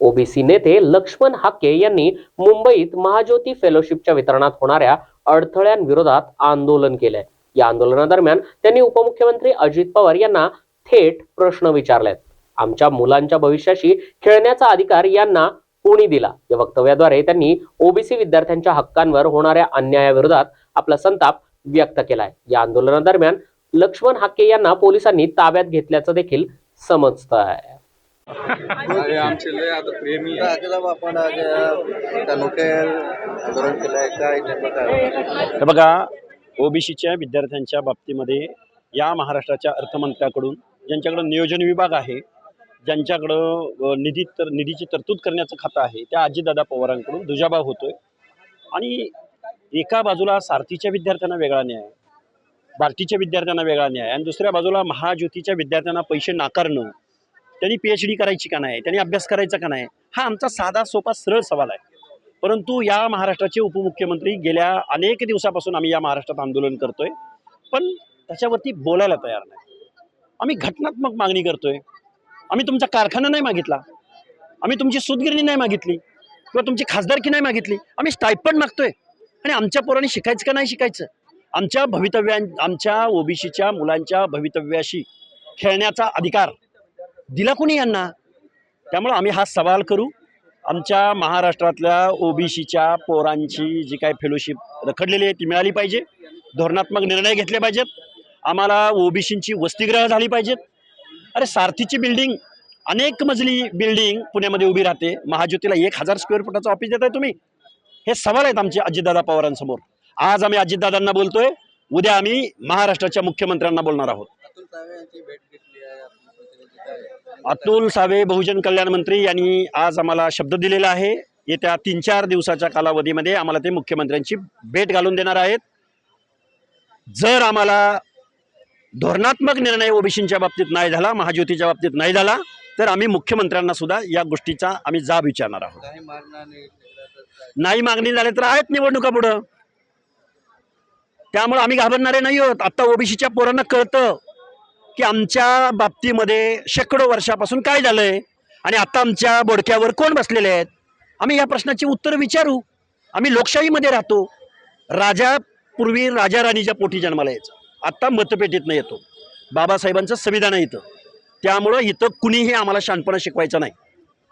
OBC नेते लक्ष्मण हाके यांनी मुंबईत महाज्योती फेलोशिपच्या वितरणात होणाऱ्या अडथळ्यांविरोधात आंदोलन केलंय. या आंदोलनादरम्यान त्यांनी उपमुख्यमंत्री अजित पवार यांना थेट प्रश्न विचारलेत. आमच्या मुलांच्या भविष्याशी खेळण्याचा अधिकार यांना कोणी दिला? या वक्तव्याद्वारे त्यांनी ओबीसी विद्यार्थ्यांच्या हक्कांवर होणाऱ्या अन्यायाविरोधात आपला संताप व्यक्त केलाय. या आंदोलनादरम्यान लक्ष्मण हाके यांना पोलिसांनी ताब्यात घेतल्याचं देखील समजतं आहे. आमचे लय आता प्रेमी आपण हे बघा ओबीसीच्या विद्यार्थ्यांच्या बाबतीमध्ये या महाराष्ट्राच्या अर्थमंत्र्याकडून ज्यांच्याकडं नियोजन विभाग आहे ज्यांच्याकडं निधी तर निधीची तरतूद करण्याचं खातं आहे त्या अजितदादा पवारांकडून दुजाभाव होतोय. आणि एका बाजूला सारथीच्या विद्यार्थ्यांना वेगळा न्याय भारतीच्या विद्यार्थ्यांना वेगळा न्याय आणि दुसऱ्या बाजूला महाज्योतीच्या विद्यार्थ्यांना पैसे नाकारणं त्यांनी पी एच डी करायची का नाही? त्यांनी अभ्यास करायचा का नाही? हा आमचा साधा सोपा सरळ सवाल आहे. परंतु या महाराष्ट्राचे उपमुख्यमंत्री गेल्या अनेक दिवसापासून आम्ही या महाराष्ट्रात आंदोलन करतोय. पण त्याच्यावरती बोलायला तयार नाही. आम्ही घटनात्मक मागणी करतोय. आम्ही तुमचा कारखाना नाही मागितला. आम्ही तुमची सुतगिरणी नाही मागितली. किंवा तुमची खासदारकी नाही मागितली. आम्ही स्टायपण मागतोय. आणि आमच्या पोरांनी शिकायचं का नाही शिकायचं? आमच्या भवितव्या आमच्या ओबीसीच्या मुलांच्या भवितव्याशी खेळण्याचा अधिकार दिला कोणी यांना? त्यामुळं आम्ही हा सवाल करू. आमच्या महाराष्ट्रातल्या ओबीसीच्या पोरांची जी काय फेलोशिप रखडलेली आहे ती मिळाली पाहिजे. धोरणात्मक निर्णय घेतले पाहिजेत. आम्हाला ओबीसींची वसतिगृह झाली पाहिजेत. अरे सारथीची बिल्डिंग अनेक मजली बिल्डिंग पुण्यामध्ये उभी राहते. महाज्योतीला एक हजार स्क्वेअर फुटाचं ऑफिस देत आहे तुम्ही. हे सवाल आहेत आमचे अजितदादा पवारांसमोर. आज आम्ही अजितदादांना बोलतोय. उद्या आम्ही महाराष्ट्राच्या मुख्यमंत्र्यांना बोलणार आहोत. अतुल सावे बहुजन कल्याण मंत्री यांनी आज आम्हाला शब्द दिलेला आहे. येत्या तीन चार दिवसाच्या कालावधीमध्ये आम्हाला ते मुख्यमंत्र्यांची भेट घालून देणार आहेत. जर आम्हाला धोरणात्मक निर्णय ओबीसींच्या बाबतीत नाही झाला महाज्योतीच्या बाबतीत नाही झाला तर आम्ही मुख्यमंत्र्यांना सुद्धा या गोष्टीचा आम्ही जाब विचारणार आहोत? नाही मागणी झाली तर आहेत निवडणुका पुढं. त्यामुळे आम्ही घाबरणारे नाही आहोत. आत्ता ओबीसीच्या पोरांना कळतं. की आमच्या बाबतीमध्ये शेकडो वर्षापासून काय झालं आहे आणि आता आमच्या बोडक्यावर कोण बसलेले आहेत? आम्ही या प्रश्नाची उत्तरं विचारू. आम्ही लोकशाहीमध्ये राहतो. राजा पूर्वी राजा राणीच्या पोटी जन्माला यायचं. आत्ता मतपेटीतनं येतो. बाबासाहेबांचं संविधान आहे इथं. त्यामुळं इथं कुणीही आम्हाला शानपणा शिकवायचं नाही.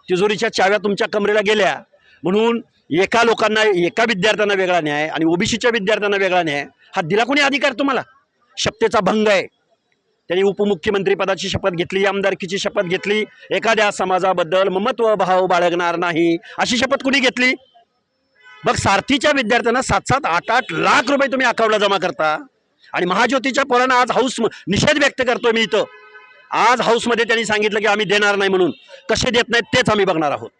तिजोरीच्या चाव्या तुमच्या कमरेला गेल्या. म्हणून एका लोकांना एका विद्यार्थ्यांना वेगळा न्याय आणि ओबीसीच्या विद्यार्थ्यांना वेगळा न्याय हा दिला कोणी अधिकार तुम्हाला? शपथेचा भंग आहे. त्यांनी उपमुख्यमंत्री पदाची शपथ घेतली आमदारकीची शपथ घेतली. एखाद्या समाजाबद्दल ममत्व भाव बाळगणार नाही अशी शपथ कुणी घेतली? बघ सारथीच्या विद्यार्थ्यांना सात सात आठ आठ लाख रुपये तुम्ही अकाउंटला जमा करता. आणि महाज्योतीच्या पोरांना आज हाऊस निषेध व्यक्त करतोय मी इथं. आज हाऊसमध्ये त्यांनी सांगितलं की आम्ही देणार नाही म्हणून. कसे देत नाहीत तेच आम्ही बघणार आहोत.